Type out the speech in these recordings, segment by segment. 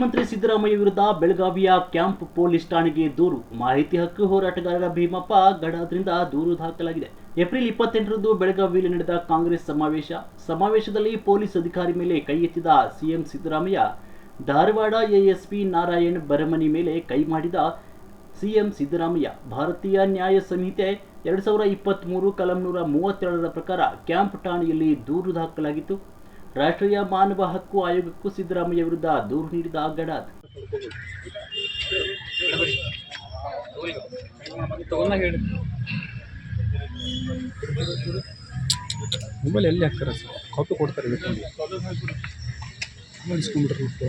ಮುಖ್ಯಮಂತ್ರಿ ಸಿದ್ದರಾಮಯ್ಯ ವಿರುದ್ಧ ಬೆಳಗಾವಿಯ ಕ್ಯಾಂಪ್ ಪೊಲೀಸ್ ಠಾಣೆಗೆ ದೂರು. ಮಾಹಿತಿ ಹಕ್ಕು ಹೋರಾಟಗಾರರ ಭೀಮಪ್ಪ ಗಡಾದ್ರಿಂದ ದೂರು ದಾಖಲಾಗಿದೆ. ಏಪ್ರಿಲ್ ಇಪ್ಪತ್ತೆಂಟರಂದು ಬೆಳಗಾವಿಯಲ್ಲಿ ನಡೆದ ಕಾಂಗ್ರೆಸ್ ಸಮಾವೇಶ. ಸಮಾವೇಶದಲ್ಲಿ ಪೊಲೀಸ್ ಅಧಿಕಾರಿ ಮೇಲೆ ಕೈ ಎತ್ತಿದ ಸಿಎಂ ಸಿದ್ದರಾಮಯ್ಯ, ಧಾರವಾಡ ಎಎಸ್ಪಿ ನಾರಾಯಣ್ ಬರಮನಿ ಮೇಲೆ ಕೈ ಮಾಡಿದ ಸಿಎಂ ಸಿದ್ದರಾಮಯ್ಯ. ಭಾರತೀಯ ನ್ಯಾಯ ಸಂಹಿತೆ ಎರಡು ಸಾವಿರ ಇಪ್ಪತ್ತ್ಮೂರು ಕಲಂ ನೂರ ಮೂವತ್ತೆರಡರ ಪ್ರಕಾರ ಕ್ಯಾಂಪ್ ಠಾಣೆಯಲ್ಲಿ ದೂರು ದಾಖಲಾಗಿತ್ತು. ರಾಷ್ಟ್ರೀಯ ಮಾನವ ಹಕ್ಕು ಆಯೋಗಕ್ಕೂ ಸಿದ್ದರಾಮಯ್ಯ ವಿರುದ್ಧ ದೂರು ನೀಡಿದ ಗಡಾತ್. ಮೊಬೈಲ್ ಎಲ್ಲಿ ಹಾಕ್ತಾರೆ ಸರ್? ಕಾಪಿ ಕೊಡ್ತಾರೆ ಇಸ್ಕೊಂಡ್ಬಿಟ್ರೆ ಮತ್ತೆ.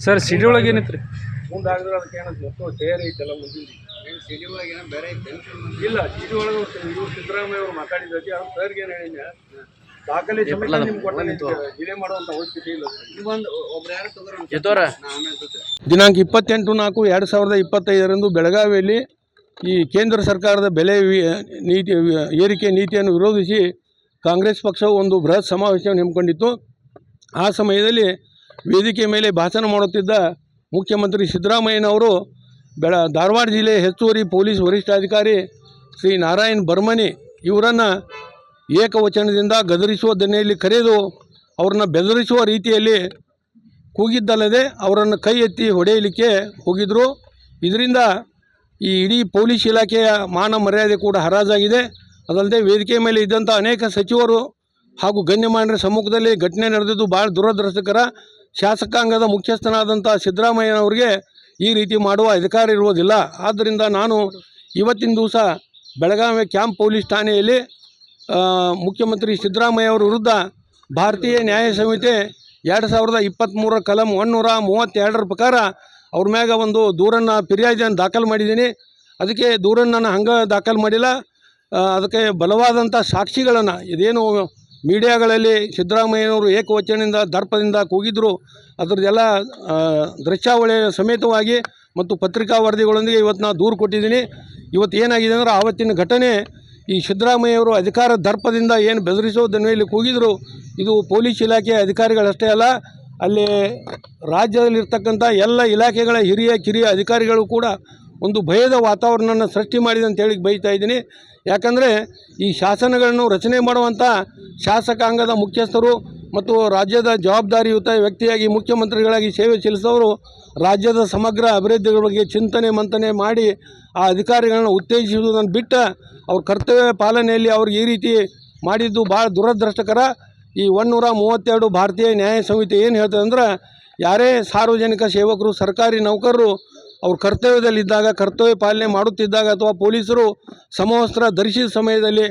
ಸರ್ ಸಿಡಿ ಒಳಗೆ ಏನೈತ್ರಿ? ಮುಂದೆ ಆಗಿದ್ರೆ ಅದಕ್ಕೆ ಏನಂತ ಮತ್ತು ತಯಾರಿ ಐತಲ್ಲ ಮುಂದಿನ ಏನು ಸಿಡಿ ಒಳಗೆ ಏನೋ ಬೇರೆ ಐತೆ ಇಲ್ಲ ಸಿಡಿ ಒಳಗೆ ಇವ್ರು ಸಿದ್ದರಾಮಯ್ಯ ಅವರು ಮಾತಾಡಿದ್ದಕ್ಕೆ ಅವ್ರು ಸರ್ಗೆ ಏನು ಹೇಳಿನ ದಾಖಲೆ ಸಮೇತ ನಿಮ್ಗೆ ಕೊಟ್ಟ ಇದೇ ಮಾಡುವಂಥ ಪರಿಸ್ಥಿತಿ ಇಲ್ಲ ಒಬ್ರು ಯಾರು ತಗೋರ ದಿನಾಂಕ ಇಪ್ಪತ್ತೆಂಟು ನಾಲ್ಕು ಎರಡು ಸಾವಿರದ ಇಪ್ಪತ್ತೈದರಂದು ಬೆಳಗಾವಿಯಲ್ಲಿ ಈ ಕೇಂದ್ರ ಸರ್ಕಾರದ ಬೆಲೆ ನೀತಿ, ಏರಿಕೆ ನೀತಿಯನ್ನು ವಿರೋಧಿಸಿ ಕಾಂಗ್ರೆಸ್ ಪಕ್ಷವು ಒಂದು ಬೃಹತ್ ಸಮಾವೇಶವನ್ನು ಹಮ್ಮಿಕೊಂಡಿತ್ತು. ಆ ಸಮಯದಲ್ಲಿ ವೇದಿಕೆ ಮೇಲೆ ಭಾಷಣ ಮಾಡುತ್ತಿದ್ದ ಮುಖ್ಯಮಂತ್ರಿ ಸಿದ್ದರಾಮಯ್ಯನವರು ಬೆಳ, ಧಾರವಾಡ ಜಿಲ್ಲೆಯ ಹೆಚ್ಚುವರಿ ಪೊಲೀಸ್ ವರಿಷ್ಠಾಧಿಕಾರಿ ಶ್ರೀ ನಾರಾಯಣ್ ಬರ್ಮನಿ ಇವರನ್ನು ಏಕವಚನದಿಂದ ಗದರಿಸುವ ದನಿಯಲ್ಲಿ ಕರೆದು ಅವ್ರನ್ನ ಬೆದರಿಸುವ ರೀತಿಯಲ್ಲಿ ಕೂಗಿದ್ದಲ್ಲದೆ ಅವರನ್ನು ಕೈ ಎತ್ತಿ ಹೊಡೆಯಲಿಕ್ಕೆ ಹೋಗಿದ್ದರು ಇದರಿಂದ ಈ ಇಡೀ ಪೊಲೀಸ್ ಇಲಾಖೆಯ ಮಾನ ಮರ್ಯಾದೆ ಕೂಡ ಹರಾಜಾಗಿದೆ. ಅದಲ್ಲದೆ ವೇದಿಕೆ ಮೇಲೆ ಇದ್ದಂಥ ಅನೇಕ ಸಚಿವರು ಹಾಗೂ ಗಣ್ಯಮಾನ್ಯರ ಸಮ್ಮುಖದಲ್ಲಿ ಘಟನೆ ನಡೆದಿದ್ದು ಭಾಳ ದುರದೃಷ್ಟಕರ. ಶಾಸಕಾಂಗದ ಮುಖ್ಯಸ್ಥನಾದಂಥ ಸಿದ್ದರಾಮಯ್ಯನವರಿಗೆ ಈ ರೀತಿ ಮಾಡುವ ಅಧಿಕಾರ ಇರುವುದಿಲ್ಲ. ಆದ್ದರಿಂದ ನಾನು ಇವತ್ತಿನ ದಿವಸ ಬೆಳಗಾವಿ ಕ್ಯಾಂಪ್ ಪೊಲೀಸ್ ಠಾಣೆಯಲ್ಲಿ ಮುಖ್ಯಮಂತ್ರಿ ಸಿದ್ದರಾಮಯ್ಯ ಅವರ ವಿರುದ್ಧ ಭಾರತೀಯ ನ್ಯಾಯ ಸಂಹಿತೆ ಎರಡು ಸಾವಿರದ ಇಪ್ಪತ್ತ್ಮೂರರ ಕಲಂ ಒನ್ನೂರ ಮೂವತ್ತೆರಡರ ಪ್ರಕಾರ ಅವ್ರ ಮ್ಯಾಗ ಒಂದು ದೂರನ್ನು ಫಿರ್ಯಾದಿಯನ್ನು ದಾಖಲು ಮಾಡಿದ್ದೀನಿ. ಅದಕ್ಕೆ ದೂರನ್ನು ನಾನು ಹಂಗೆ ದಾಖಲು ಮಾಡಿಲ್ಲ. ಅದಕ್ಕೆ ಬಲವಾದಂಥ ಸಾಕ್ಷಿಗಳನ್ನು, ಇದೇನು ಮೀಡಿಯಾಗಳಲ್ಲಿ ಸಿದ್ದರಾಮಯ್ಯನವರು ಏಕವಚನದಿಂದ, ದರ್ಪದಿಂದ ಕೂಗಿದ್ರು, ಅದರದ್ದೆಲ್ಲ ದೃಶ್ಯಾವಳಿ ಸಮೇತವಾಗಿ ಮತ್ತು ಪತ್ರಿಕಾ ವರದಿಗಳೊಂದಿಗೆ ಇವತ್ತು ನಾನು ದೂರು ಕೊಟ್ಟಿದ್ದೀನಿ. ಇವತ್ತು ಏನಾಗಿದೆ ಅಂದ್ರೆ ಆವತ್ತಿನ ಘಟನೆ, ಈ ಸಿದ್ದರಾಮಯ್ಯವರು ಅಧಿಕಾರ ದರ್ಪದಿಂದ ಏನು ಬೆದರಿಸೋದನ್ನು ಇಲ್ಲಿ ಕೂಗಿದ್ರು, ಇದು ಪೊಲೀಸ್ ಇಲಾಖೆಯ ಅಧಿಕಾರಿಗಳಷ್ಟೇ ಅಲ್ಲ ಅಲ್ಲಿ ರಾಜ್ಯದಲ್ಲಿರ್ತಕ್ಕಂಥ ಎಲ್ಲ ಇಲಾಖೆಗಳ ಹಿರಿಯ ಕಿರಿಯ ಅಧಿಕಾರಿಗಳು ಕೂಡ ಒಂದು ಭಯದ ವಾತಾವರಣವನ್ನು ಸೃಷ್ಟಿ ಮಾಡಿದೆ ಅಂತ ಹೇಳಿ ಬೈತಾ ಇದ್ದೀನಿ. ಯಾಕಂದರೆ ಈ ಶಾಸನಗಳನ್ನು ರಚನೆ ಮಾಡುವಂಥ ಶಾಸಕಾಂಗದ ಮುಖ್ಯಸ್ಥರು ಮತ್ತು ರಾಜ್ಯದ ಜವಾಬ್ದಾರಿಯುತ ವ್ಯಕ್ತಿಯಾಗಿ ಮುಖ್ಯಮಂತ್ರಿಗಳಾಗಿ ಸೇವೆ ಸಲ್ಲಿಸಿದವರು ರಾಜ್ಯದ ಸಮಗ್ರ ಅಭಿವೃದ್ಧಿಗಳ ಬಗ್ಗೆ ಚಿಂತನೆ ಮಂಥನೆ ಮಾಡಿ ಆ ಅಧಿಕಾರಿಗಳನ್ನು ಉತ್ತೇಜಿಸುವುದನ್ನು ಬಿಟ್ಟು ಅವ್ರ ಕರ್ತವ್ಯ ಪಾಲನೆಯಲ್ಲಿ ಅವ್ರಿಗೆ ಈ ರೀತಿ ಮಾಡಿದ್ದು ಭಾಳ ದುರದೃಷ್ಟಕರ. ಈ ಒನ್ನೂರ ಮೂವತ್ತೆರಡು ಭಾರತೀಯ ನ್ಯಾಯ ಸಂಹಿತೆ ಏನು ಹೇಳ್ತದೆ ಅಂದ್ರೆ, ಯಾರೇ ಸಾರ್ವಜನಿಕ ಸೇವಕರು, ಸರ್ಕಾರಿ ನೌಕರರು ಅವ್ರ ಕರ್ತವ್ಯದಲ್ಲಿದ್ದಾಗ, ಕರ್ತವ್ಯ ಪಾಲನೆ ಮಾಡುತ್ತಿದ್ದಾಗ ಅಥವಾ ಪೊಲೀಸರು ಸಮವಸ್ತ್ರ ಧರಿಸಿದ ಸಮಯದಲ್ಲಿ